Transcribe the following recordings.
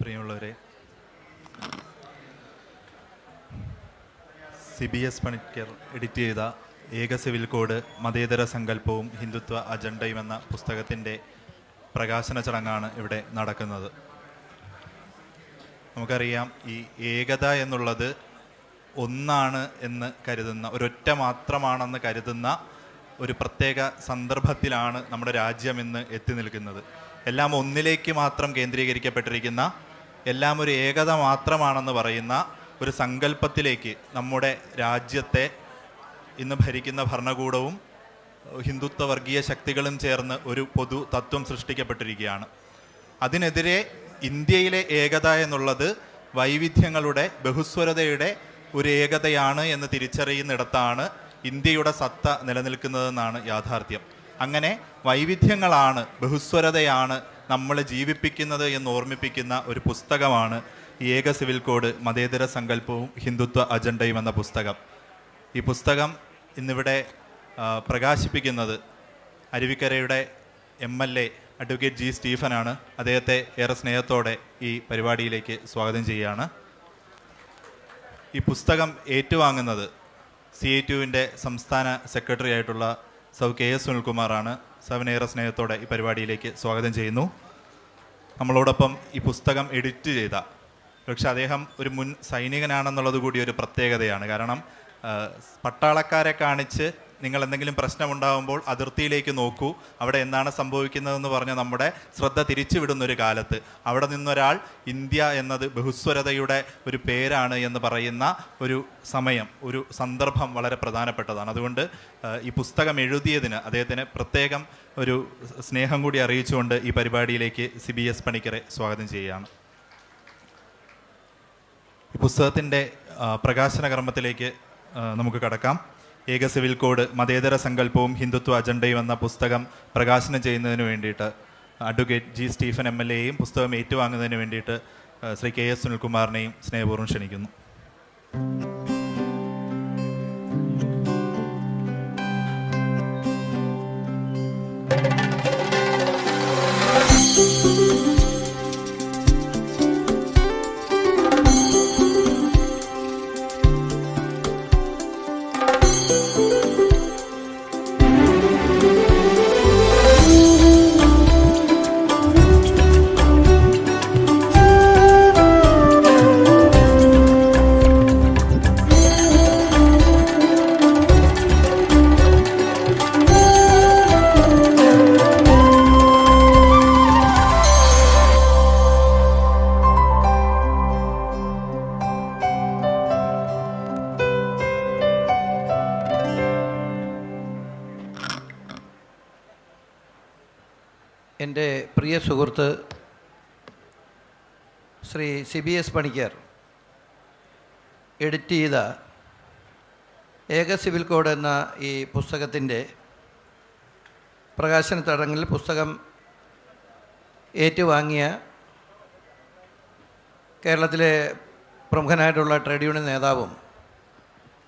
പ്രിയമുള്ളവരെ C B S Panicker edit ചെയ്ത ഏക സിവിൽ കോഡ് മതേതര സങ്കല്പവും ഹിന്ദുത്വ അജണ്ടയും എന്ന പുസ്തകത്തിന്റെ പ്രകാശന ചടങ്ങാണ് ഇവിടെ നടക്കുന്നത്. നമുക്കറിയാം ഈ ഏകത എന്നുള്ളത് ഒന്നാണ് എന്ന് കരുതുന്ന ഒരൊറ്റ മാത്രമാണെന്ന് കരുതുന്ന ഒരു പ്രത്യേക സന്ദർഭത്തിലാണ് നമ്മുടെ രാജ്യം ഇന്ന് എത്തി നിൽക്കുന്നത്. എല്ലാം ഒന്നിലേക്ക് മാത്രം കേന്ദ്രീകരിക്കപ്പെട്ടിരിക്കുന്ന എല്ലാം ഒരു ഏകത മാത്രമാണെന്ന് പറയുന്ന ഒരു സങ്കല്പത്തിലേക്ക് നമ്മുടെ രാജ്യത്തെ ഇന്ന് ഭരിക്കുന്ന ഭരണകൂടവും ഹിന്ദുത്വ വർഗീയ ശക്തികളും ചേർന്ന് ഒരു പൊതു തത്വം സൃഷ്ടിക്കപ്പെട്ടിരിക്കുകയാണ്. അതിനെതിരെ ഇന്ത്യയിലെ ഏകത എന്നുള്ളത് വൈവിധ്യങ്ങളുടെ ബഹുസ്വരതയുടെ ഒരു ഏകതയാണ് എന്ന് തിരിച്ചറിയുന്നിടത്താണ് ഇന്ത്യയുടെ സത്ത നിലനിൽക്കുന്നതെന്നാണ് യാഥാർത്ഥ്യം. അങ്ങനെ വൈവിധ്യങ്ങളാണ് ബഹുസ്വരതയാണ് നമ്മളെ ജീവിപ്പിക്കുന്നത് എന്ന് ഓർമ്മിപ്പിക്കുന്ന ഒരു പുസ്തകമാണ് ഏക സിവിൽ കോഡ് മതേതര സങ്കല്പവും ഹിന്ദുത്വ അജണ്ടയും എന്ന പുസ്തകം. ഈ പുസ്തകം ഇന്നിവിടെ പ്രകാശിപ്പിക്കുന്നത് അരുവിക്കരയുടെ M L A advocate G സ്റ്റീഫനാണ്. അദ്ദേഹത്തെ ഏറെ സ്നേഹത്തോടെ ഈ പരിപാടിയിലേക്ക് സ്വാഗതം ചെയ്യുകയാണ്. ഈ പുസ്തകം ഏറ്റുവാങ്ങുന്നത് സി ഐ ടുവിന്റെ സംസ്ഥാന സെക്രട്ടറി ആയിട്ടുള്ള സൗ കെ എസ് സുനിൽകുമാറാണ്. സവിനേറെ സ്നേഹത്തോടെ ഈ പരിപാടിയിലേക്ക് സ്വാഗതം ചെയ്യുന്നു. നമ്മളോടൊപ്പം ഈ പുസ്തകം എഡിറ്റ് ചെയ്ത. പക്ഷെ അദ്ദേഹം ഒരു മുൻ സൈനികനാണെന്നുള്ളത് കൂടി ഒരു പ്രത്യേകതയാണ്. കാരണം പട്ടാളക്കാരെ കാണിച്ച് നിങ്ങൾ എന്തെങ്കിലും പ്രശ്നമുണ്ടാകുമ്പോൾ അതിർത്തിയിലേക്ക് നോക്കൂ. അവിടെ എന്താണ് സംഭവിക്കുന്നതെന്ന് പറഞ്ഞ് നമ്മുടെ ശ്രദ്ധ തിരിച്ചുവിടുന്നൊരു കാലത്ത്. അവിടെ നിന്നൊരാൾ ഇന്ത്യ എന്നത് ബഹുസ്വരതയുടെ ഒരു പേരാണ് എന്ന് പറയുന്ന ഒരു സമയം ഒരു സന്ദർഭം വളരെ പ്രധാനപ്പെട്ടതാണ്. അതുകൊണ്ട് ഈ പുസ്തകം എഴുതിയതിന് അദ്ദേഹത്തിന് പ്രത്യേകം ഒരു സ്നേഹം കൂടി അറിയിച്ചുകൊണ്ട് ഈ പരിപാടിയിലേക്ക് സി ബി എസ് പണിക്കരെ സ്വാഗതം ചെയ്യുകയാണ്. ഈ പുസ്തകത്തിന്റെ പ്രകാശന കർമ്മത്തിലേക്ക് നമുക്ക് കടക്കാം. ഏക സിവിൽ കോഡ് മതേതര സങ്കല്പവും ഹിന്ദുത്വ അജണ്ടയും എന്ന പുസ്തകം പ്രകാശനം ചെയ്യുന്നതിന് വേണ്ടിയിട്ട് advocate G Stephen M L എയും പുസ്തകം ഏറ്റുവാങ്ങുന്നതിന് വേണ്ടിയിട്ട് ശ്രീ കെ എസ് സുനിൽകുമാറിനെയും സ്നേഹപൂർവം ക്ഷണിക്കുന്നു. എന്റെ പ്രിയ സുഹൃത്ത് Shri C B S Panicker edit ചെയ്ത ഏക സിവിൽ കോഡ് എന്ന ഈ പുസ്തകത്തിന്റെ പ്രകാശന ചടങ്ങിൽ പുസ്തകം ഏറ്റുവാങ്ങിയ കേരളത്തിലെ പ്രമുഖനായിട്ടുള്ള ട്രേഡ് യൂണിയൻ നേതാവും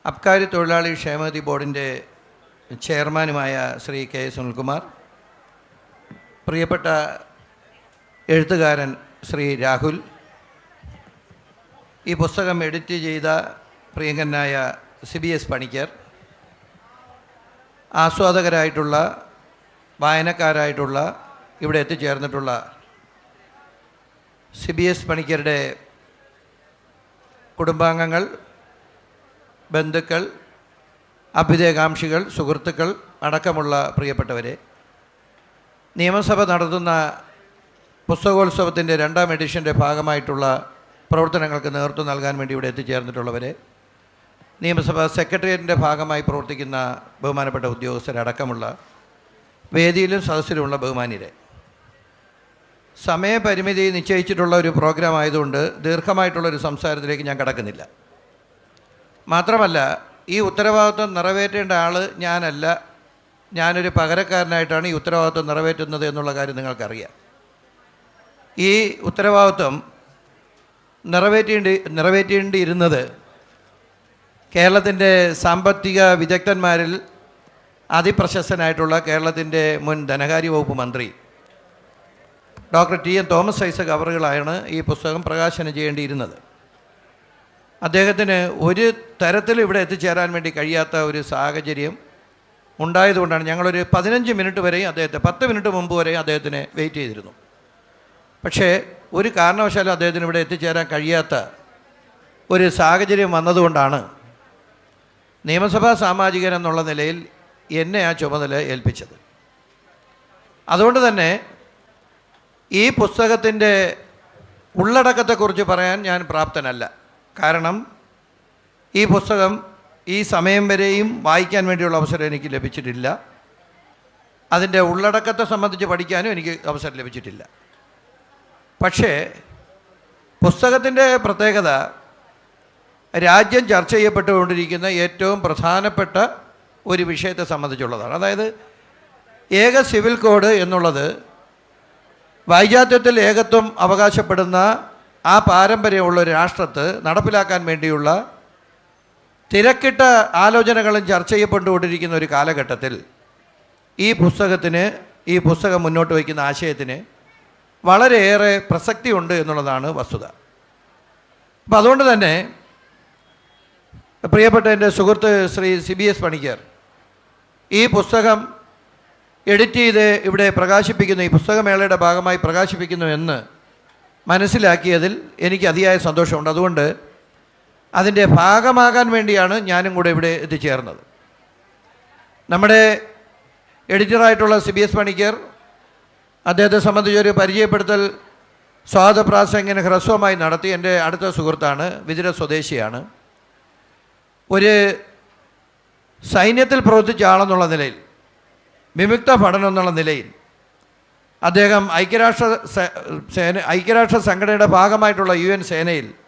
അബ്കാരി തൊഴിലാളി ക്ഷേമനിധി ബോർഡിന്റെ ചെയർമാനുമായ ശ്രീ കെ സുനിൽകുമാർ പ്രിയപ്പെട്ട എഴുത്തുകാരൻ ശ്രീ രാഹുൽ ഈ പുസ്തകം എഡിറ്റ് ചെയ്ത പ്രിയങ്കനായ സി ബി എസ് പണിക്കർ ആസ്വാദകരായിട്ടുള്ള വായനക്കാരായിട്ടുള്ള ഇവിടെ എത്തിച്ചേർന്നിട്ടുള്ള സി ബി എസ് പണിക്കരുടെ കുടുംബാംഗങ്ങൾ ബന്ധുക്കൾ അഭ്യുദയകാംക്ഷികൾ സുഹൃത്തുക്കൾ അടക്കമുള്ള പ്രിയപ്പെട്ടവരെ നിയമസഭ നടത്തുന്ന പുസ്തകോത്സവത്തിന്റെ രണ്ടാം എഡിഷന്റെ ഭാഗമായിട്ടുള്ള പ്രവർത്തനങ്ങൾക്ക് നേതൃത്വം നൽകാൻ വേണ്ടി ഇവിടെ എത്തിച്ചേർന്നിട്ടുള്ളവരെ നിയമസഭാ സെക്രട്ടേറിയറ്റിന്റെ ഭാഗമായി പ്രവർത്തിക്കുന്ന ബഹുമാനപ്പെട്ട ഉദ്യോഗസ്ഥരടക്കമുള്ള വേദിയിലും സദസ്സിലുമുള്ള ബഹുമാന്യരെ. സമയപരിമിതി നിശ്ചയിച്ചിട്ടുള്ള ഒരു പ്രോഗ്രാം ആയതുകൊണ്ട് ദീർഘമായിട്ടുള്ളൊരു സംസാരത്തിലേക്ക് ഞാൻ കടക്കുന്നില്ല. മാത്രമല്ല ഈ ഉത്തരവാദിത്വം നിറവേറ്റേണ്ട ആൾ ഞാനല്ല. ഞാനൊരു പകരക്കാരനായിട്ടാണ് ഈ ഉത്തരവാദിത്വം നിറവേറ്റുന്നത് എന്നുള്ള കാര്യം നിങ്ങൾക്കറിയാം. ഈ ഉത്തരവാദിത്വം നിറവേറ്റേണ്ടി നിറവേറ്റേണ്ടിയിരുന്നത് കേരളത്തിന്റെ സാമ്പത്തിക വിദഗ്ധന്മാരിൽ അതിപ്രശസ്തനായിട്ടുള്ള കേരളത്തിന്റെ മുൻ ധനകാര്യ വകുപ്പ് മന്ത്രി doctor T N Thomas Isaac അവറുകളാണ് ഈ പുസ്തകം പ്രകാശനം ചെയ്യേണ്ടിയിരുന്നത്. അദ്ദേഹത്തിന് ഒരു തരത്തിലും ഇവിടെ എത്തിച്ചേരാൻ വേണ്ടി കഴിയാത്ത ഒരു സാഹചര്യം ഉണ്ടായതുകൊണ്ടാണ് ഞങ്ങളൊരു പതിനഞ്ച് മിനിറ്റ് വരെയും അദ്ദേഹത്തെ പത്ത് മിനിറ്റ് മുമ്പ് വരെയും അദ്ദേഹത്തിനെ വെയിറ്റ് ചെയ്തിരുന്നു. പക്ഷേ ഒരു കാരണവശാലും അദ്ദേഹത്തിന് ഇവിടെ എത്തിച്ചേരാൻ കഴിയാത്ത ഒരു സാഹചര്യം വന്നതുകൊണ്ടാണ് നിയമസഭാ സാമാജികൻ എന്നുള്ള നിലയിൽ എന്നെ ആ ചുമതല ഏൽപ്പിച്ചത്. അതുകൊണ്ട് തന്നെ ഈ പുസ്തകത്തിന്റെ ഉള്ളടക്കത്തെക്കുറിച്ച് പറയാൻ ഞാൻ പ്രാപ്തനല്ല. കാരണം ഈ പുസ്തകം ഈ സമയം വരെയും വായിക്കാൻ വേണ്ടിയുള്ള അവസരം എനിക്ക് ലഭിച്ചിട്ടില്ല. അതിന്റെ ഉള്ളടക്കത്തെ സംബന്ധിച്ച് പഠിക്കാനും എനിക്ക് അവസരം ലഭിച്ചിട്ടില്ല. പക്ഷേ പുസ്തകത്തിന്റെ പ്രത്യേകത രാജ്യം ചർച്ച ചെയ്യപ്പെട്ടുകൊണ്ടിരിക്കുന്ന ഏറ്റവും പ്രധാനപ്പെട്ട ഒരു വിഷയത്തെ സംബന്ധിച്ചുള്ളതാണ്. അതായത് ഏക സിവിൽ കോഡ് എന്നുള്ളത് വൈജാത്യത്തിൽ ഏകത്വം അവകാശപ്പെടുന്ന ആ പാരമ്പര്യമുള്ള ഒരു രാഷ്ട്രത്ത് നടപ്പിലാക്കാൻ വേണ്ടിയുള്ള തിരക്കിട്ട ആലോചനകളും ചർച്ച ചെയ്യപ്പെട്ടുകൊണ്ടിരിക്കുന്ന ഒരു കാലഘട്ടത്തിൽ ഈ പുസ്തകത്തിന് ഈ പുസ്തകം മുന്നോട്ട് വയ്ക്കുന്ന ആശയത്തിന് വളരെയേറെ പ്രസക്തിയുണ്ട് എന്നുള്ളതാണ് വസ്തുത. അപ്പം അതുകൊണ്ട് തന്നെ പ്രിയപ്പെട്ട എന്റെ സുഹൃത്ത് Shri C B S Panicker ഈ പുസ്തകം എഡിറ്റ് ചെയ്ത് ഇവിടെ പ്രകാശിപ്പിക്കുന്നു ഈ പുസ്തകമേളയുടെ ഭാഗമായി പ്രകാശിപ്പിക്കുന്നു എന്ന് മനസ്സിലാക്കിയതിൽ എനിക്ക് അതിയായ സന്തോഷമുണ്ട്. അതുകൊണ്ട് അതിന്റെ ഭാഗമാകാൻ വേണ്ടിയാണ് ഞാനും കൂടെ ഇവിടെ എത്തിച്ചേർന്നത്. നമ്മുടെ എഡിറ്ററായിട്ടുള്ള സി ബി എസ് പണിക്കർ അദ്ദേഹത്തെ സംബന്ധിച്ചൊരു പരിചയപ്പെടുത്തൽ സ്വാതപ്രാസംഗന് ഹ്രസ്വമായി നടത്തി. എന്റെ അടുത്ത സുഹൃത്താണ് വിദുര സ്വദേശിയാണ്. ഒരു സൈന്യത്തിൽ പ്രവർത്തിച്ച ആളെന്നുള്ള നിലയിൽ വിമുക്ത പഠനം എന്നുള്ള നിലയിൽ അദ്ദേഹം ഐക്യരാഷ്ട്ര സേന ഐക്യരാഷ്ട്ര സംഘടനയുടെ ഭാഗമായിട്ടുള്ള യു എൻ സേനയിൽ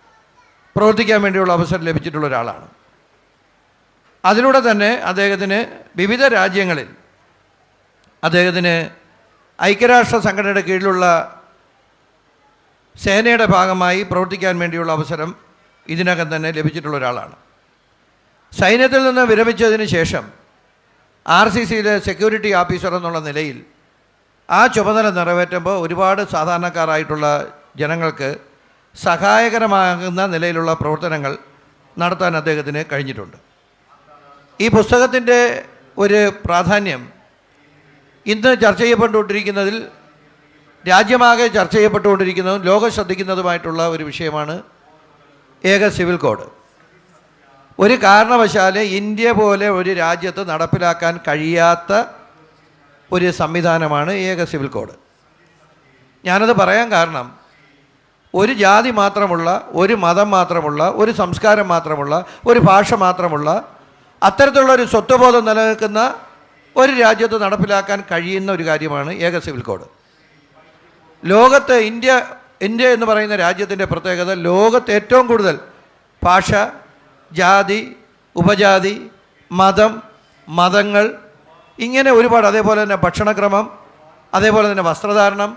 പ്രവർത്തിക്കാൻ വേണ്ടിയുള്ള അവസരം ലഭിച്ചിട്ടുള്ള ഒരാളാണ്. അതിലൂടെ തന്നെ അദ്ദേഹത്തിന് വിവിധ രാജ്യങ്ങളിൽ അദ്ദേഹത്തിന് ഐക്യരാഷ്ട്ര സംഘടനയുടെ കീഴിലുള്ള സേനയുടെ ഭാഗമായി പ്രവർത്തിക്കാൻ വേണ്ടിയുള്ള അവസരം ഇതിനകം തന്നെ ലഭിച്ചിട്ടുള്ള ഒരാളാണ്. സൈന്യത്തിൽ നിന്ന് വിരമിച്ചതിന് ശേഷം ആർ സി സിയിലെ സെക്യൂരിറ്റി ഓഫീസർ എന്നുള്ള നിലയിൽ ആ ചുമതല നിറവേറ്റുമ്പോൾ ഒരുപാട് സാധാരണക്കാരായിട്ടുള്ള ജനങ്ങൾക്ക് സഹായകരമാകുന്ന നിലയിലുള്ള പ്രവർത്തനങ്ങൾ നടത്താൻ അദ്ദേഹത്തിന് കഴിഞ്ഞിട്ടുണ്ട്. ഈ പുസ്തകത്തിന്റെ ഒരു പ്രാധാന്യം ഇന്ന് ചർച്ച ചെയ്യപ്പെട്ടുകൊണ്ടിരിക്കുന്നതിൽ രാജ്യമാകെ ചർച്ച ചെയ്യപ്പെട്ടുകൊണ്ടിരിക്കുന്നതും ലോകം ശ്രദ്ധിക്കുന്നതുമായിട്ടുള്ള ഒരു വിഷയമാണ് ഏക സിവിൽ കോഡ്. ഒരു കാരണവശാൽ ഇന്ത്യ പോലെ ഒരു രാജ്യത്ത് നടപ്പിലാക്കാൻ കഴിയാത്ത ഒരു സംവിധാനമാണ് ഏക സിവിൽ കോഡ്. ഞാനത് പറയാൻ കാരണം ഒരു ജാതി മാത്രമുള്ള ഒരു മതം മാത്രമുള്ള ഒരു സംസ്കാരം മാത്രമുള്ള ഒരു ഭാഷ മാത്രമുള്ള അത്തരത്തിലുള്ള ഒരു സ്വത്വബോധം നിലനിൽക്കുന്ന ഒരു രാജ്യത്ത് നടപ്പിലാക്കാൻ കഴിയുന്ന ഒരു കാര്യമാണ് ഏക സിവിൽ കോഡ്. ലോകത്ത് ഇന്ത്യ ഇന്ത്യ എന്ന് പറയുന്ന രാജ്യത്തിന്റെ പ്രത്യേകത ലോകത്ത് ഏറ്റവും കൂടുതൽ ഭാഷ ജാതി ഉപജാതി മതം മതങ്ങൾ ഇങ്ങനെ ഒരുപാട് അതേപോലെ തന്നെ ഭക്ഷണക്രമം അതേപോലെ തന്നെ വസ്ത്രധാരണം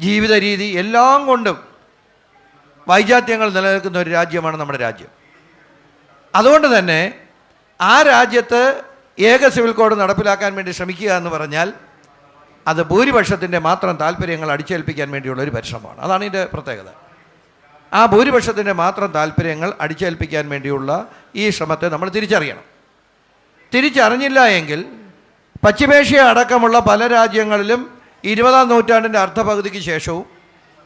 ജീവിത രീതി എല്ലാം കൊണ്ടും വൈജാത്യങ്ങൾ നിലനിൽക്കുന്ന ഒരു രാജ്യമാണ് നമ്മുടെ രാജ്യം. അതുകൊണ്ട് തന്നെ ആ രാജ്യത്ത് ഏക സിവിൽ കോഡ് നടപ്പിലാക്കാൻ വേണ്ടി ശ്രമിക്കുക എന്ന് പറഞ്ഞാൽ അത് ഭൂരിപക്ഷത്തിന്റെ മാത്രം താല്പര്യങ്ങൾ അടിച്ചേൽപ്പിക്കാൻ വേണ്ടിയുള്ള ഒരു പരിശ്രമമാണ്. അതാണ് ഇതിന്റെ പ്രത്യേകത. ആ ഭൂരിപക്ഷത്തിന്റെ മാത്രം താല്പര്യങ്ങൾ അടിച്ചേൽപ്പിക്കാൻ വേണ്ടിയുള്ള ഈ ശ്രമത്തെ നമ്മൾ തിരിച്ചറിയണം. തിരിച്ചറിഞ്ഞില്ല എങ്കിൽ പശ്ചിമേഷ്യ അടക്കമുള്ള പല രാജ്യങ്ങളിലും ഇരുപതാം നൂറ്റാണ്ടിന്റെ അർദ്ധപകുതിക്ക് ശേഷവും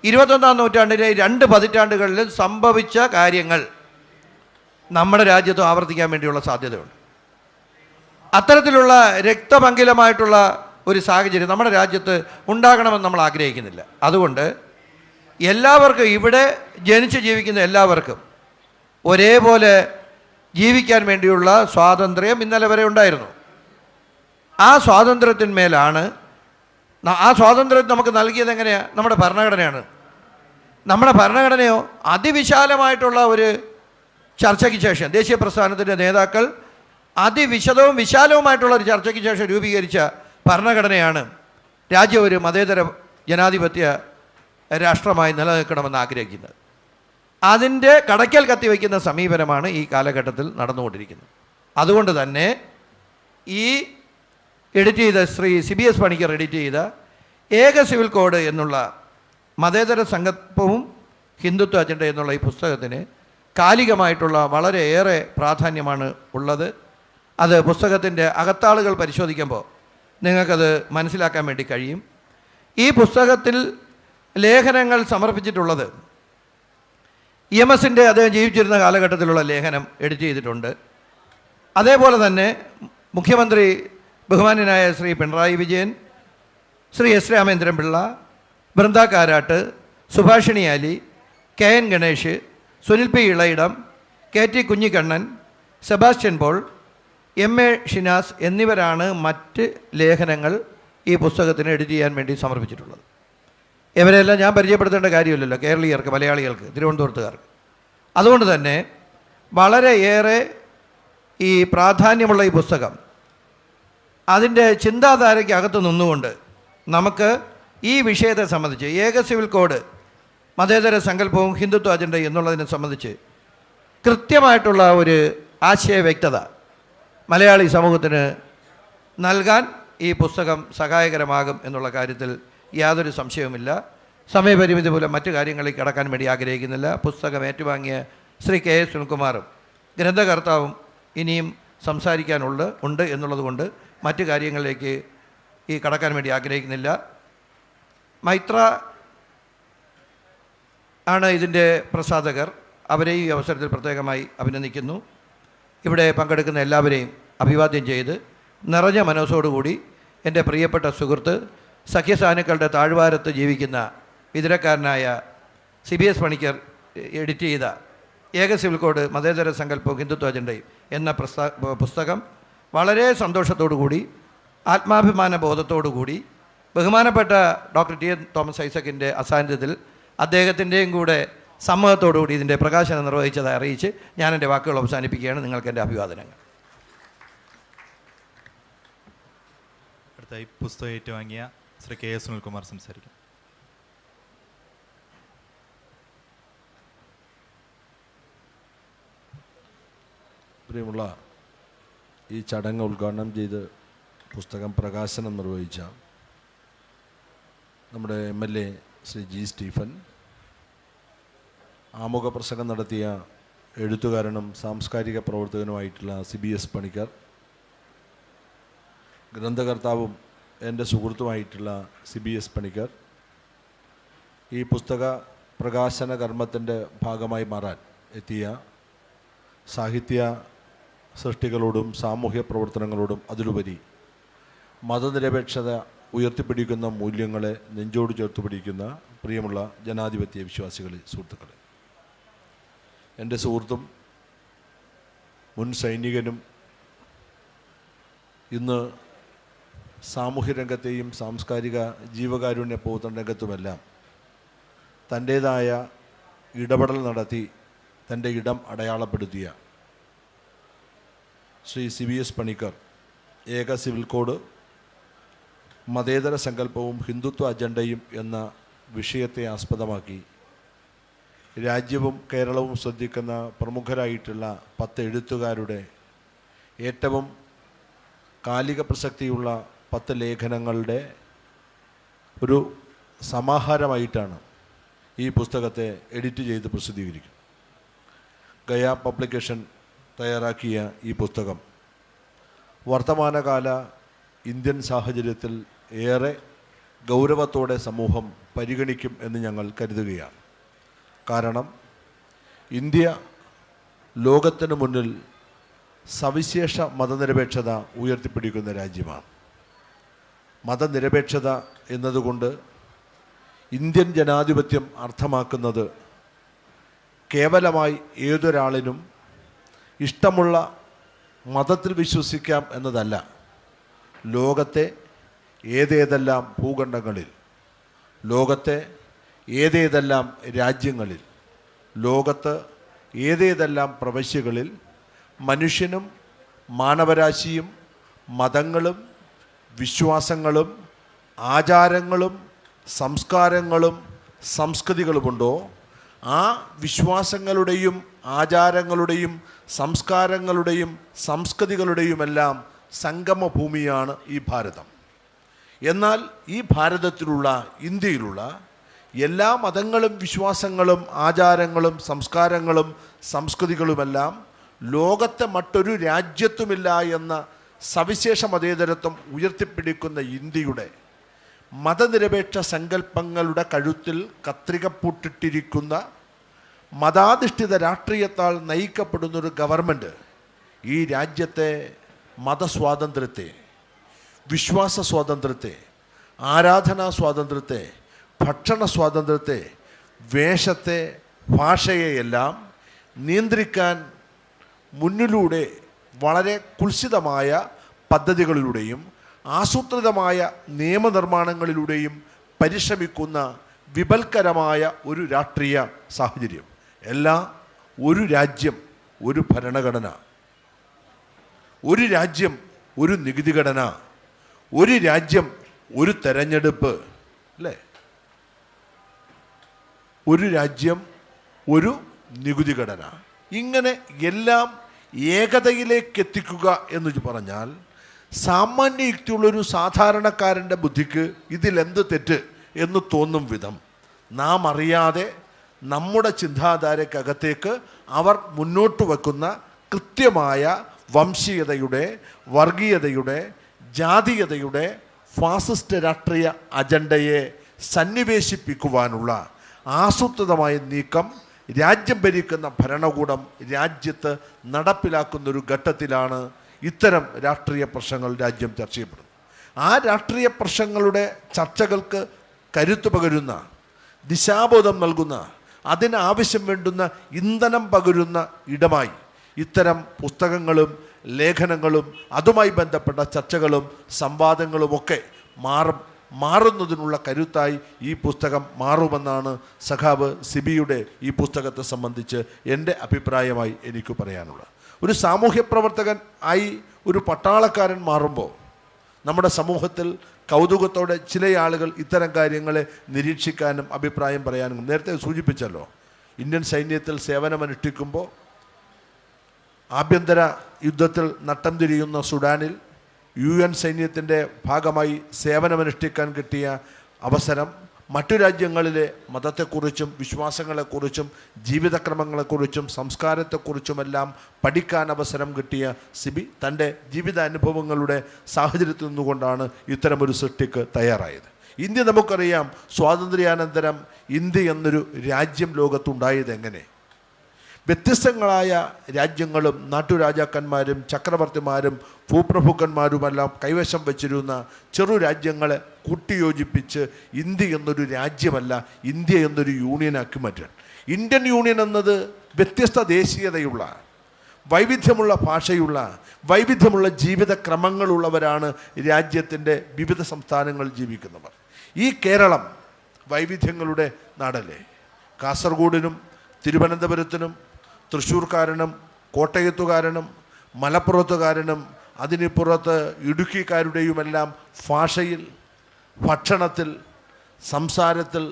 ഇരുപത്തൊന്നാം നൂറ്റാണ്ടിലെ രണ്ട് പതിറ്റാണ്ടുകളിൽ സംഭവിച്ച കാര്യങ്ങൾ നമ്മുടെ രാജ്യത്ത് ആവർത്തിക്കാൻ വേണ്ടിയുള്ള സാധ്യതയുണ്ട്. അത്തരത്തിലുള്ള രക്തപങ്കിലമായിട്ടുള്ള ഒരു സാഹചര്യം നമ്മുടെ രാജ്യത്ത് ഉണ്ടാകണമെന്ന് നമ്മൾ ആഗ്രഹിക്കുന്നില്ല. അതുകൊണ്ട് എല്ലാവർക്കും ഇവിടെ ജനിച്ച് ജീവിക്കുന്ന എല്ലാവർക്കും ഒരേപോലെ ജീവിക്കാൻ വേണ്ടിയുള്ള സ്വാതന്ത്ര്യം ഇന്നലെ വരെ ഉണ്ടായിരുന്നു. ആ സ്വാതന്ത്ര്യത്തിന്മേലാണ് ആ സ്വാതന്ത്ര്യം നമുക്ക് നൽകിയത് എങ്ങനെയാണ് നമ്മുടെ ഭരണഘടനയാണ്. നമ്മുടെ ഭരണഘടനയോ അതിവിശാലമായിട്ടുള്ള ഒരു ചർച്ചയ്ക്ക് ശേഷം ദേശീയ പ്രസ്ഥാനത്തിന്റെ നേതാക്കൾ അതിവിശദവും വിശാലവുമായിട്ടുള്ള ഒരു ചർച്ചയ്ക്ക് ശേഷം രൂപീകരിച്ച ഭരണഘടനയാണ് രാജ്യം ഒരു മതേതര ജനാധിപത്യ രാഷ്ട്രമായി നിലനിൽക്കണമെന്ന് ആഗ്രഹിക്കുന്നത്. അതിന്റെ കടയ്ക്കൽ കത്തിവെക്കുന്ന സമീപനമാണ് ഈ കാലഘട്ടത്തിൽ നടന്നുകൊണ്ടിരിക്കുന്നത്. അതുകൊണ്ട് തന്നെ ഈ എഡിറ്റ് ചെയ്ത Shri C B S Panicker edit ചെയ്ത ഏക സിവിൽ കോഡ് എന്നുള്ള മതേതര സങ്കല്പവും ഹിന്ദുത്വ അജണ്ട എന്നുള്ള ഈ പുസ്തകത്തിന് കാലികമായിട്ടുള്ള വളരെയേറെ പ്രാധാന്യമാണ് ഉള്ളത്. അത് പുസ്തകത്തിന്റെ അകത്താളുകൾ പരിശോധിക്കുമ്പോൾ നിങ്ങൾക്കത് മനസ്സിലാക്കാൻ വേണ്ടി കഴിയും. ഈ പുസ്തകത്തിൽ ലേഖനങ്ങൾ സമർപ്പിച്ചിട്ടുള്ളത് ഇ എം എസിന്റെ അദ്ദേഹം ജീവിച്ചിരുന്ന കാലഘട്ടത്തിലുള്ള ലേഖനം എഡിറ്റ് ചെയ്തിട്ടുണ്ട്. അതേപോലെ തന്നെ മുഖ്യമന്ത്രി ബഹുമാന്യനായ Shri Pinarayi Vijayan Shri S Ramendran Pillai Brinda Karat Subhashini Ali K N Ganesh Sunil P Elayidam K T Kunhikannan Sebastian Paul M A Shinas എന്നിവരാണ് മറ്റ് ലേഖനങ്ങൾ ഈ പുസ്തകത്തിന് എഡിറ്റ് ചെയ്യാൻ വേണ്ടി സമർപ്പിച്ചിട്ടുള്ളത്. ഇവരെല്ലാം ഞാൻ പരിചയപ്പെടുത്തേണ്ട കാര്യമില്ലല്ലോ കേരളീയർക്ക് മലയാളികൾക്ക് തിരുവനന്തപുരത്തുകാർക്ക്. അതുകൊണ്ട് തന്നെ വളരെയേറെ ഈ പ്രാധാന്യമുള്ള ഈ പുസ്തകം അതിന്റെ ചിന്താധാരയ്ക്ക് അകത്ത് നിന്നുകൊണ്ട് നമുക്ക് ഈ വിഷയത്തെ സംബന്ധിച്ച് ഏക സിവിൽ കോഡ് മതേതര സങ്കല്പവും ഹിന്ദുത്വ അജണ്ട എന്നുള്ളതിനെ സംബന്ധിച്ച് കൃത്യമായിട്ടുള്ള ഒരു ആശയ വ്യക്തത മലയാളി സമൂഹത്തിന് നൽകാൻ ഈ പുസ്തകം സഹായകരമാകും എന്നുള്ള കാര്യത്തിൽ യാതൊരു സംശയവുമില്ല. സമയപരിമിതി മൂലം മറ്റു കാര്യങ്ങളിൽ കടക്കാൻ വേണ്ടി ആഗ്രഹിക്കുന്നില്ല. പുസ്തകം ഏറ്റുവാങ്ങിയ ശ്രീ കെ എസ് സുനിൽകുമാറും ഗ്രന്ഥകർത്താവും ഇനിയും സംസാരിക്കാനുള്ള ഉണ്ട് എന്നുള്ളതുകൊണ്ട് മറ്റു കാര്യങ്ങളിലേക്ക് ഈ കടക്കാൻ വേണ്ടി ആഗ്രഹിക്കുന്നില്ല. മൈത്ര ആണ് ഇതിന്റെ പ്രസാധകർ. അവരെ ഈ അവസരത്തിൽ പ്രത്യേകമായി അഭിനന്ദിക്കുന്നു. ഇവിടെ പങ്കെടുക്കുന്ന എല്ലാവരെയും അഭിവാദ്യം ചെയ്ത് നിറഞ്ഞ മനസ്സോടുകൂടി എന്റെ പ്രിയപ്പെട്ട സുഹൃത്ത് സഖ്യസാനുക്കളുടെ താഴ്വാരത്ത് ജീവിക്കുന്ന വിതരക്കാരനായ C B S Panicker edit ചെയ്ത ഏക സിവിൽ കോഡ് മതേതര സങ്കല്പവും ഹിന്ദുത്വ അജണ്ടയും എന്ന പുസ്തകം വളരെ സന്തോഷത്തോടു കൂടി ആത്മാഭിമാന ബോധത്തോടു കൂടി ബഹുമാനപ്പെട്ട ഡോക്ടർ ടി എൻ തോമസ് ഐസക്കിന്റെ അസാന്നിധ്യത്തിൽ അദ്ദേഹത്തിന്റെയും കൂടെ സമ്മതത്തോടുകൂടി ഇതിന്റെ പ്രകാശനം നിർവഹിച്ചതായി അറിയിച്ച് ഞാൻ എന്റെ വാക്കുകൾ അവസാനിപ്പിക്കുകയാണ്. നിങ്ങൾക്ക് എന്റെ അഭിവാദനങ്ങൾ. അടുത്തായി പുസ്തകം ഏറ്റുവാങ്ങിയ ശ്രീ കെ എസ് സുനിൽകുമാർ സംസാരിക്കും. പ്രിയമുള്ള ഈ ചടങ്ങ് ഉദ്ഘാടനം ചെയ്ത് പുസ്തകം പ്രകാശനം നിർവഹിച്ച നമ്മുടെ M L A Shri G Stephen ആമുഖ പ്രസംഗം നടത്തിയ എഴുത്തുകാരനും സാംസ്കാരിക പ്രവർത്തകനുമായിട്ടുള്ള സി ബി എസ് പണിക്കർ ഗ്രന്ഥകർത്താവും എന്റെ സുഹൃത്തുമായിട്ടുള്ള സി ബി എസ് പണിക്കർ. ഈ പുസ്തക പ്രകാശന കർമ്മത്തിന്റെ ഭാഗമായി മാറാൻ എത്തിയ സാഹിത്യ സൃഷ്ടികളോടും സാമൂഹ്യ പ്രവർത്തനങ്ങളോടും അതിലുപരി മതനിരപേക്ഷത ഉയർത്തിപ്പിടിക്കുന്ന മൂല്യങ്ങളെ നെഞ്ചോട് ചേർത്ത് പിടിക്കുന്ന പ്രിയമുള്ള ജനാധിപത്യ വിശ്വാസികളെ സുഹൃത്തുക്കളെ. എന്റെ സുഹൃത്തും മുൻ സൈനികനും ഇന്ന് സാമൂഹ്യ രംഗത്തെയും സാംസ്കാരിക ജീവകാരുണ്യ പ്രവർത്തന രംഗത്തുമെല്ലാം തന്റേതായ ഇടപെടൽ നടത്തി തന്റെ ഇടം അടയാളപ്പെടുത്തിയ Shri C V S Panicker ഏക സിവിൽ കോഡ് മതേതര സങ്കല്പവും ഹിന്ദുത്വ അജണ്ടയും എന്ന വിഷയത്തെ ആസ്പദമാക്കി. രാജ്യവും കേരളവും ശ്രദ്ധിക്കുന്ന പ്രമുഖരായിട്ടുള്ള പത്ത് എഴുത്തുകാരുടെ ഏറ്റവും കാലിക പ്രസക്തിയുള്ള പത്ത് ലേഖനങ്ങളുടെ ഒരു സമാഹാരമായിട്ടാണ് ഈ പുസ്തകത്തെ എഡിറ്റ് ചെയ്ത് പ്രസിദ്ധീകരിക്കും. ഗയ പബ്ലിക്കേഷൻ തയ്യാറാക്കിയ ഈ പുസ്തകം. വർത്തമാനകാല ഇന്ത്യൻ സാഹചര്യത്തിൽ ഏറെ ഗൗരവത്തോടെ സമൂഹം പരിഗണിക്കും എന്ന് ഞങ്ങൾ കരുതുകയാണ്. കാരണം ഇന്ത്യ ലോകത്തിന് മുന്നിൽ സവിശേഷ മതനിരപേക്ഷത ഉയർത്തിപ്പിടിക്കുന്ന രാജ്യമാണ്. മതനിരപേക്ഷത എന്നതുകൊണ്ട് ഇന്ത്യൻ ജനാധിപത്യം അർത്ഥമാക്കുന്നത് കേവലമായി ഏതൊരാളിനും ഇഷ്ടമുള്ള മതത്തിൽ വിശ്വസിക്കാം എന്നതല്ല. ലോകത്തെ ഏതേതെല്ലാം ഭൂഖണ്ഡങ്ങളിൽ ലോകത്തെ ഏതേതെല്ലാം രാജ്യങ്ങളിൽ ലോകത്ത് ഏതേതെല്ലാം പ്രവശ്യകളിൽ മനുഷ്യനും മാനവരാശിയും മതങ്ങളും വിശ്വാസങ്ങളും ആചാരങ്ങളും സംസ്കാരങ്ങളും സംസ്കൃതികളുമുണ്ടോ? ആ വിശ്വാസങ്ങളുടെയും ആചാരങ്ങളുടെയും സംസ്കാരങ്ങളുടെയും സംസ്കൃതികളുടെയുമെല്ലാം സംഗമഭൂമിയാണ് ഈ ഭാരതം. എന്നാൽ ഈ ഭാരതത്തിലുള്ള ഇന്ത്യയിലുള്ള എല്ലാ മതങ്ങളും വിശ്വാസങ്ങളും ആചാരങ്ങളും സംസ്കാരങ്ങളും സംസ്കൃതികളുമെല്ലാം ലോകത്തെ മറ്റൊരു രാജ്യത്തുമില്ല എന്ന സവിശേഷ മതേതരത്വം ഉയർത്തിപ്പിടിക്കുന്ന ഇന്ത്യയുടെ മതനിരപേക്ഷ സങ്കല്പങ്ങളുടെ കഴുത്തിൽ കത്രിക പൂട്ടിട്ടിരിക്കുന്ന മതാധിഷ്ഠിത രാഷ്ട്രീയത്താൽ നയിക്കപ്പെടുന്നൊരു ഗവൺമെന്റ് ഈ രാജ്യത്തെ മതസ്വാതന്ത്ര്യത്തെ വിശ്വാസ സ്വാതന്ത്ര്യത്തെ ആരാധനാ സ്വാതന്ത്ര്യത്തെ ഭക്ഷണ സ്വാതന്ത്ര്യത്തെ വേഷത്തെ ഭാഷയെയെല്ലാം നിയന്ത്രിക്കാൻ മുന്നിലൂടെ വളരെ കുൽസിതമായ പദ്ധതികളിലൂടെയും ആസൂത്രിതമായ നിയമനിർമ്മാണങ്ങളിലൂടെയും പരിശ്രമിക്കുന്ന വിപൽക്കരമായ ഒരു രാഷ്ട്രീയ സാഹചര്യം. എല്ലാ ഒരു രാജ്യം ഒരു ഭരണഘടന. ഒരു രാജ്യം ഒരു നികുതിഘടന. ഒരു രാജ്യം ഒരു തെരഞ്ഞെടുപ്പ് അല്ലേ? ഒരു രാജ്യം ഒരു നികുതി ഘടന. ഇങ്ങനെ എല്ലാം ഏകതയിലേക്ക് എത്തിക്കുക എന്ന് പറഞ്ഞാൽ സാമാന്യ യുക്തിയുള്ളൊരു സാധാരണക്കാരന്റെ ബുദ്ധിക്ക് ഇതിലെന്ത് തെറ്റ് എന്ന് തോന്നും വിധം നാം അറിയാതെ നമ്മുടെ ചിന്താധാരക്കകത്തേക്ക് അവർ മുന്നോട്ട് വെക്കുന്ന കൃത്യമായ വംശീയതയുടെ വർഗീയതയുടെ ജാതീയതയുടെ ഫാസിസ്റ്റ് രാഷ്ട്രീയ അജണ്ടയെ സന്നിവേശിപ്പിക്കുവാനുള്ള ആസൂത്രിതമായ നീക്കം രാജ്യം ഭരിക്കുന്ന ഭരണകൂടം രാജ്യത്ത് നടപ്പിലാക്കുന്ന ഒരു ഘട്ടത്തിലാണ് ഇത്തരം രാഷ്ട്രീയ പ്രശ്നങ്ങൾ രാജ്യം ചർച്ച ചെയ്യപ്പെടുന്നത്. ആ രാഷ്ട്രീയ പ്രശ്നങ്ങളുടെ ചർച്ചകൾക്ക് കരുത്തു പകരുന്ന ദിശാബോധം നൽകുന്ന അതിനാവശ്യം വേണ്ടുന്ന ഇന്ധനം പകരുന്ന ഇടമായി ഇത്തരം പുസ്തകങ്ങളും ലേഖനങ്ങളും അതുമായി ബന്ധപ്പെട്ട ചർച്ചകളും സംവാദങ്ങളുമൊക്കെ മാറും മാറുന്നതിനുള്ള കരുത്തായി ഈ പുസ്തകം മാറുമെന്നാണ് സഖാവ് സിബിയുടെ ഈ പുസ്തകത്തെ സംബന്ധിച്ച് എന്റെ അഭിപ്രായമായി എനിക്ക് പറയാനുള്ളത്. ഒരു സാമൂഹ്യ പ്രവർത്തകൻ ആയി ഒരു പട്ടാളക്കാരൻ മാറുമ്പോൾ നമ്മുടെ സമൂഹത്തിൽ കൗതുകത്തോടെ ചില ആളുകൾ ഇത്തരം കാര്യങ്ങളെ നിരീക്ഷിക്കാനും അഭിപ്രായം പറയാനും നേരത്തെ സൂചിപ്പിച്ചല്ലോ. ഇന്ത്യൻ സൈന്യത്തിൽ സേവനമനുഷ്ഠിക്കുമ്പോൾ ആഭ്യന്തര യുദ്ധത്തിൽ നട്ടം തിരിയുന്ന സുഡാനിൽ യു എൻ സൈന്യത്തിന്റെ ഭാഗമായി സേവനമനുഷ്ഠിക്കാൻ കിട്ടിയ അവസരം മറ്റു രാജ്യങ്ങളിലെ മതത്തെക്കുറിച്ചും വിശ്വാസങ്ങളെക്കുറിച്ചും ജീവിതക്രമങ്ങളെക്കുറിച്ചും സംസ്കാരത്തെക്കുറിച്ചുമെല്ലാം പഠിക്കാൻ അവസരം കിട്ടിയ സിബി തന്റെ ജീവിത അനുഭവങ്ങളുടെ സാഹചര്യത്തിൽ നിന്നുകൊണ്ടാണ് ഇത്തരമൊരു സൃഷ്ടിക്ക് തയ്യാറായത്. ഇന്ത്യ നമുക്കറിയാം സ്വാതന്ത്ര്യാനന്തരം ഇന്ത്യ എന്നൊരു രാജ്യം ലോകത്തുണ്ടായത് എങ്ങനെ? വ്യത്യസ്തങ്ങളായ രാജ്യങ്ങളും നാട്ടുരാജാക്കന്മാരും ചക്രവർത്തിമാരും ഭൂപ്രഭുക്കന്മാരുമെല്ലാം കൈവശം വച്ചിരുന്ന ചെറു രാജ്യങ്ങളെ കൂട്ടിയോജിപ്പിച്ച് ഇന്ത്യ എന്നൊരു രാജ്യമല്ല ഇന്ത്യ എന്നൊരു യൂണിയനാക്കി മാറ്റാൻ. ഇന്ത്യൻ യൂണിയൻ എന്നത് വ്യത്യസ്ത ദേശീയതയുള്ള വൈവിധ്യമുള്ള ഭാഷയുള്ള വൈവിധ്യമുള്ള ജീവിത ക്രമങ്ങളുള്ളവരാണ് രാജ്യത്തിന്റെ വിവിധ സംസ്ഥാനങ്ങളിൽ ജീവിക്കുന്നവർ. ഈ കേരളം വൈവിധ്യങ്ങളുടെ നാടല്ലേ? കാസർഗോഡിനും തിരുവനന്തപുരത്തിനും തൃശ്ശൂർക്കാരനും കോട്ടയത്തുകാരനും മലപ്പുറത്തുകാരനും അതിനിപ്പുറത്ത് ഇടുക്കിക്കാരുടെയുമെല്ലാം ഭാഷയിൽ ഭക്ഷണത്തിൽ സംസാരത്തിൽ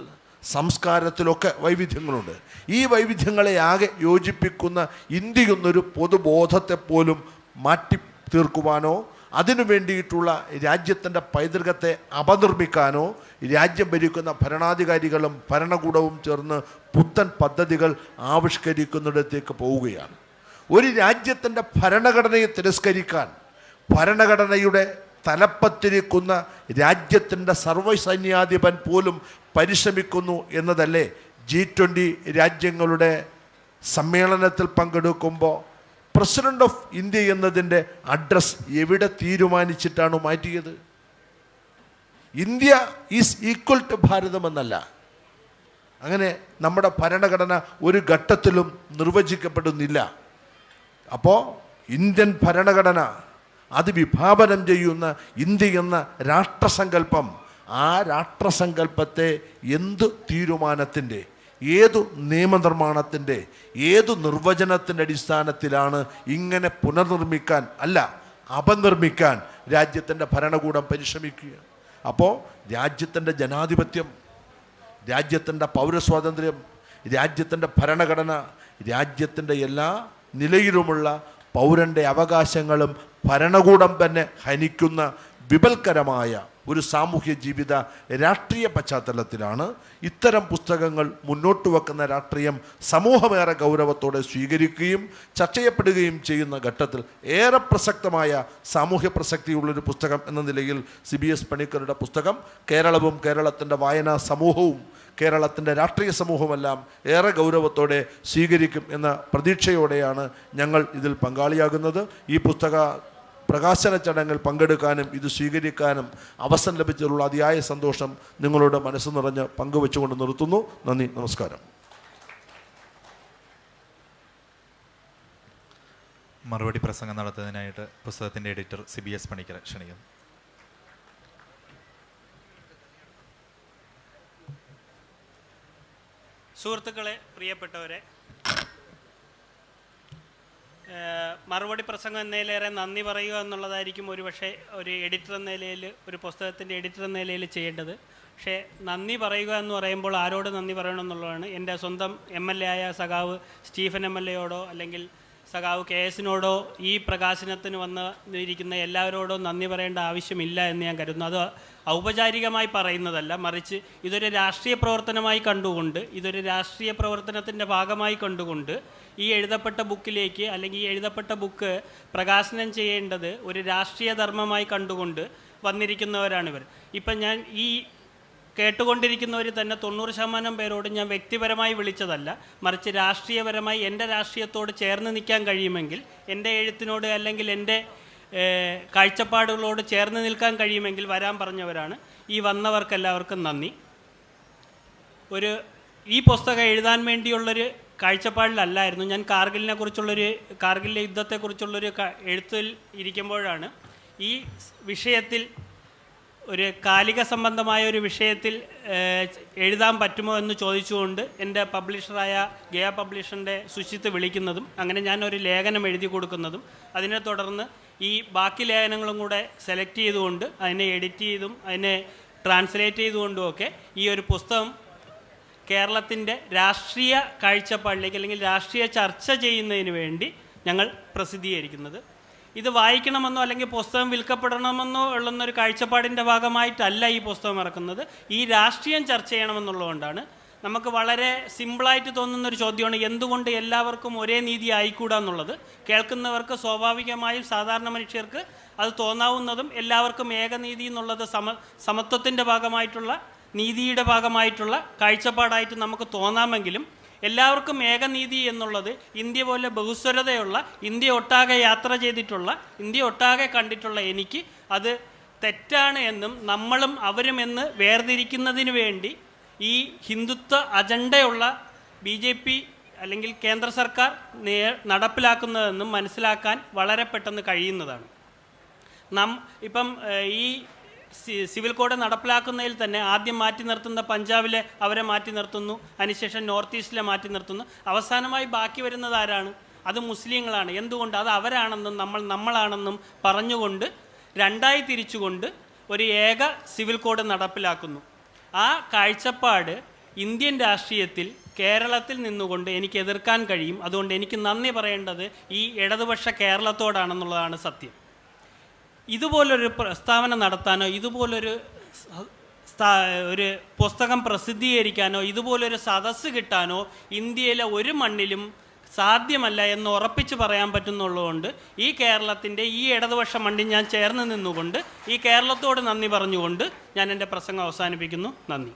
സംസ്കാരത്തിലൊക്കെ വൈവിധ്യങ്ങളുണ്ട്. ഈ വൈവിധ്യങ്ങളെ ആകെ യോജിപ്പിക്കുന്ന ഇന്ത്യയെന്നൊരു പൊതുബോധത്തെപ്പോലും പൊതുബോധത്തെ പോലും മാറ്റി തീർക്കുവാനോ അതിനു വേണ്ടിയിട്ടുള്ള രാജ്യത്തിന്റെ പൈതൃകത്തെ അപനിർമ്മിക്കാനോ രാജ്യം ഭരിക്കുന്ന ഭരണാധികാരികളും ഭരണകൂടവും ചേർന്ന് പുത്തൻ പദ്ധതികൾ ആവിഷ്കരിക്കുന്നിടത്തേക്ക് പോവുകയാണ്. ഒരു രാജ്യത്തിന്റെ ഭരണഘടനയെ തിരസ്കരിക്കാൻ ഭരണഘടനയുടെ തലപ്പത്തിരിക്കുന്ന രാജ്യത്തിന്റെ സർവസൈന്യാധിപൻ പോലും പരിശ്രമിക്കുന്നു എന്നതല്ലേ ജി രാജ്യങ്ങളുടെ സമ്മേളനത്തിൽ പങ്കെടുക്കുമ്പോൾ പ്രസിഡന്റ് ഓഫ് ഇന്ത്യ എന്നതിന്റെ അഡ്രസ് എവിടെ തീരുമാനിച്ചിട്ടാണ് മാറ്റിയത്? India is equal to Bharatam എന്നല്ല. അങ്ങനെ നമ്മുടെ ഭരണഘടന ഒരു ഘട്ടത്തിലും നിർവചിക്കപ്പെടുന്നില്ല. അപ്പോൾ ഇന്ത്യൻ ഭരണഘടന അത് വിഭാവനം ചെയ്യുന്ന ഇന്ത്യ എന്ന രാഷ്ട്രസങ്കല്പം ആ രാഷ്ട്രസങ്കല്പത്തെ എന്ത് തീരുമാനത്തിന്റെ ഏതു നിയമനിർമ്മാണത്തിന്റെ ഏതു നിർവചനത്തിന്റെ അടിസ്ഥാനത്തിലാണ് ഇങ്ങനെ പുനർനിർമ്മിക്കാൻ അല്ല അപനിർമ്മിക്കാൻ രാജ്യത്തിന്റെ ഭരണകൂടം പരിശ്രമിക്കുക. അപ്പോൾ രാജ്യത്തിന്റെ ജനാധിപത്യം രാജ്യത്തിന്റെ പൗരസ്വാതന്ത്ര്യം രാജ്യത്തിന്റെ ഭരണഘടന രാജ്യത്തിന്റെ എല്ലാ നിലയിലുമുള്ള പൗരന്റെ അവകാശങ്ങളും ഭരണകൂടം തന്നെ ഹനിക്കുന്ന വിപൽക്കരമായ ഒരു സാമൂഹ്യ ജീവിത രാഷ്ട്രീയ പശ്ചാത്തലത്തിലാണ്. ഇത്തരം പുസ്തകങ്ങൾ മുന്നോട്ട് വെക്കുന്ന രാഷ്ട്രീയം സമൂഹമേറെ ഗൗരവത്തോടെ സ്വീകരിക്കുകയും ചർച്ച ചെയ്യപ്പെടുകയും ചെയ്യുന്ന ഘട്ടത്തിൽ ഏറെ പ്രസക്തമായ സാമൂഹ്യ പ്രസക്തിയുള്ളൊരു പുസ്തകം എന്ന നിലയിൽ സി ബി എസ് പണിക്കരുടെ പുസ്തകം. കേരളവും കേരളത്തിന്റെ വായനാ സമൂഹവും കേരളത്തിന്റെ രാഷ്ട്രീയ സമൂഹമെല്ലാം ഏറെ ഗൗരവത്തോടെ സ്വീകരിക്കും എന്ന പ്രതീക്ഷയോടെയാണ് ഞങ്ങൾ ഇതിൽ പങ്കാളിയാകുന്നത്. ഈ പുസ്തക പ്രകാശന ചടങ്ങിൽ പങ്കെടുക്കാനും ഇത് സ്വീകരിക്കാനും അവസരം ലഭിച്ചതിലുള്ള അതിയായ സന്തോഷം നിങ്ങളുടെ മനസ്സ് നിറഞ്ഞ് പങ്കുവെച്ചുകൊണ്ട് നിർത്തുന്നു. നന്ദി നമസ്കാരം. മറുപടി പ്രസംഗം നടത്തുന്നതിനായിട്ട് പുസ്തകത്തിന്റെ editor C B S Panicker ക്ഷണിക്കുന്നു. സുഹൃത്തുക്കളെ പ്രിയപ്പെട്ടവരെ മറുപടി പ്രസംഗം എന്നതിലേറെ നന്ദി പറയുക എന്നുള്ളതായിരിക്കും ഒരുപക്ഷെ ഒരു എഡിറ്റർ എന്ന നിലയിൽ ഒരു പുസ്തകത്തിന്റെ എഡിറ്റർ എന്ന നിലയിൽ ചെയ്യേണ്ടത്. പക്ഷേ നന്ദി പറയുക എന്ന് പറയുമ്പോൾ ആരോട് നന്ദി പറയണം എന്നുള്ളതാണ്. എന്റെ സ്വന്തം എം എൽ എ ആയ സഖാവ് സ്റ്റീഫൻ എം എൽ എയോടോ അല്ലെങ്കിൽ സഖാവ് കെ എസിനോടോ ഈ പ്രകാശനത്തിന് വന്ന് ഇരിക്കുന്ന എല്ലാവരോടോ നന്ദി പറയേണ്ട ആവശ്യമില്ല എന്ന് ഞാൻ കരുതുന്നു. അത് ഔപചാരികമായി പറയുന്നതല്ല മറിച്ച് ഇതൊരു രാഷ്ട്രീയ പ്രവർത്തനമായി കണ്ടുകൊണ്ട് ഇതൊരു രാഷ്ട്രീയ പ്രവർത്തനത്തിന്റെ ഭാഗമായി കണ്ടുകൊണ്ട് ഈ എഴുതപ്പെട്ട ബുക്കിലേക്ക് അല്ലെങ്കിൽ ഈ എഴുതപ്പെട്ട ബുക്ക് പ്രകാശനം ചെയ്യേണ്ടത് ഒരു രാഷ്ട്രീയ ധർമ്മമായി കണ്ടുകൊണ്ട് വന്നിരിക്കുന്നവരാണിവർ. ഇപ്പം ഞാൻ ഈ കേട്ടുകൊണ്ടിരിക്കുന്നവർ തന്നെ തൊണ്ണൂറ് ശതമാനം പേരോട് ഞാൻ വ്യക്തിപരമായി വിളിച്ചതല്ല. മറിച്ച് രാഷ്ട്രീയപരമായി എന്റെ രാഷ്ട്രീയത്തോട് ചേർന്ന് നിൽക്കാൻ കഴിയുമെങ്കിൽ എന്റെ എഴുത്തിനോട് അല്ലെങ്കിൽ എന്റെ കാഴ്ചപ്പാടുകളോട് ചേർന്ന് നിൽക്കാൻ കഴിയുമെങ്കിൽ വരാൻ പറഞ്ഞവരാണ്. ഈ വന്നവർക്കെല്ലാവർക്കും നന്ദി. ഒരു ഈ പുസ്തകം എഴുതാൻ വേണ്ടിയുള്ളൊരു കാഴ്ചപ്പാടിലല്ലായിരുന്നു. ഞാൻ കാർഗിലിനെ കുറിച്ചുള്ളൊരു കാർഗിലിലെ യുദ്ധത്തെക്കുറിച്ചുള്ളൊരു എഴുത്തിൽ ഇരിക്കുമ്പോഴാണ് ഈ വിഷയത്തിൽ ഒരു കാലിക സംബന്ധമായ ഒരു വിഷയത്തിൽ എഴുതാൻ പറ്റുമോ എന്ന് ചോദിച്ചുകൊണ്ട് എന്റെ പബ്ലിഷറായ ഗയ പബ്ലിഷറിന്റെ സുശിത്ത് വിളിക്കുന്നതും അങ്ങനെ ഞാൻ ഒരു ലേഖനം എഴുതി കൊടുക്കുന്നതും അതിനെ തുടർന്ന് ഈ ബാക്കി ലേഖനങ്ങളും കൂടെ സെലക്ട് ചെയ്തുകൊണ്ട് അതിനെ എഡിറ്റ് ചെയ്തും അതിനെ ട്രാൻസ്ലേറ്റ് ചെയ്തുകൊണ്ടുമൊക്കെ ഈ ഒരു പുസ്തകം കേരളത്തിന്റെ രാഷ്ട്രീയ കാഴ്ചപ്പാടിലേക്ക് അല്ലെങ്കിൽ രാഷ്ട്രീയ ചർച്ച ചെയ്യുന്നതിന് വേണ്ടി ഞങ്ങൾ പ്രസിദ്ധീകരിക്കുന്നത്. ഇത് വായിക്കണമെന്നോ അല്ലെങ്കിൽ പുസ്തകം വിൽക്കപ്പെടണമെന്നോ ഉള്ളുന്നൊരു കാഴ്ചപ്പാടിന്റെ ഭാഗമായിട്ടല്ല ഈ പുസ്തകം ഇറക്കുന്നത്. ഈ രാഷ്ട്രീയം ചർച്ച ചെയ്യണമെന്നുള്ളതുകൊണ്ടാണ്. നമുക്ക് വളരെ സിമ്പിളായിട്ട് തോന്നുന്ന ഒരു ചോദ്യമാണ് എന്തുകൊണ്ട് എല്ലാവർക്കും ഒരേ നീതി ആയിക്കൂടാ എന്നുള്ളത്? കേൾക്കുന്നവർക്ക് സ്വാഭാവികമായും സാധാരണ മനുഷ്യർക്ക് അത് തോന്നാവുന്നതും എല്ലാവർക്കും ഏകനീതി എന്നുള്ളത് സമ സമത്വത്തിന്റെ ഭാഗമായിട്ടുള്ള നീതിയുടെ ഭാഗമായിട്ടുള്ള കാഴ്ചപ്പാടായിട്ട് നമുക്ക് തോന്നാമെങ്കിലും എല്ലാവർക്കും ഏകനീതി എന്നുള്ളത് ഇന്ത്യ പോലെ ബഹുസ്വരതയുള്ള ഇന്ത്യ ഒട്ടാകെ യാത്ര ചെയ്തിട്ടുള്ള ഇന്ത്യ ഒട്ടാകെ കണ്ടിട്ടുള്ള എനിക്ക് അത് തെറ്റാണ് എന്നും നമ്മളും അവരും എന്ന് വേർതിരിക്കുന്നതിന് വേണ്ടി ഈ ഹിന്ദുത്വ അജണ്ടയുള്ള ബി ജെ പി അല്ലെങ്കിൽ കേന്ദ്ര സർക്കാർ നേ നടപ്പിലാക്കുന്നതെന്നും മനസ്സിലാക്കാൻ വളരെ പെട്ടെന്ന് കഴിയുന്നതാണ്. നാം ഇപ്പം ഈ സിവിൽ കോഡ് നടപ്പിലാക്കുന്നതിൽ തന്നെ ആദ്യം മാറ്റി നിർത്തുന്ന പഞ്ചാബിലെ അവരെ മാറ്റി നിർത്തുന്നു. അതിനുശേഷം നോർത്ത് ഈസ്റ്റിലെ മാറ്റി നിർത്തുന്നു. അവസാനമായി ബാക്കി വരുന്നത് ആരാണ്? അത് മുസ്ലിങ്ങളാണ്. എന്തുകൊണ്ട്? അത് അവരാണെന്നും നമ്മൾ നമ്മളാണെന്നും പറഞ്ഞുകൊണ്ട് രണ്ടായി തിരിച്ചുകൊണ്ട് ഒരു ഏക സിവിൽ കോഡ് നടപ്പിലാക്കുന്നു. ആ കാഴ്ചപ്പാട് ഇന്ത്യൻ രാഷ്ട്രീയത്തിൽ കേരളത്തിൽ നിന്നുകൊണ്ട് എനിക്ക് എതിർക്കാൻ കഴിയും. അതുകൊണ്ട് എനിക്ക് നന്ദി പറയേണ്ടത് ഈ ഇടതുപക്ഷ കേരളത്തോടാണെന്നുള്ളതാണ് സത്യം. ഇതുപോലൊരു പ്രസ്താവന നടത്താനോ ഇതുപോലൊരു ഒരു പുസ്തകം പ്രസിദ്ധീകരിക്കാനോ ഇതുപോലൊരു സദസ്സ് കിട്ടാനോ ഇന്ത്യയിലെ ഒരു മണ്ണിലും സാധ്യമല്ല എന്ന് ഉറപ്പിച്ച് പറയാൻ പറ്റുന്നുള്ളതുകൊണ്ട് ഈ കേരളത്തിന്റെ ഈ ഇടതുപക്ഷ മണ്ണിൽ ഞാൻ ചേർന്ന് നിന്നുകൊണ്ട് ഈ കേരളത്തോട് നന്ദി പറഞ്ഞുകൊണ്ട് ഞാൻ എന്റെ പ്രസംഗം അവസാനിപ്പിക്കുന്നു. നന്ദി.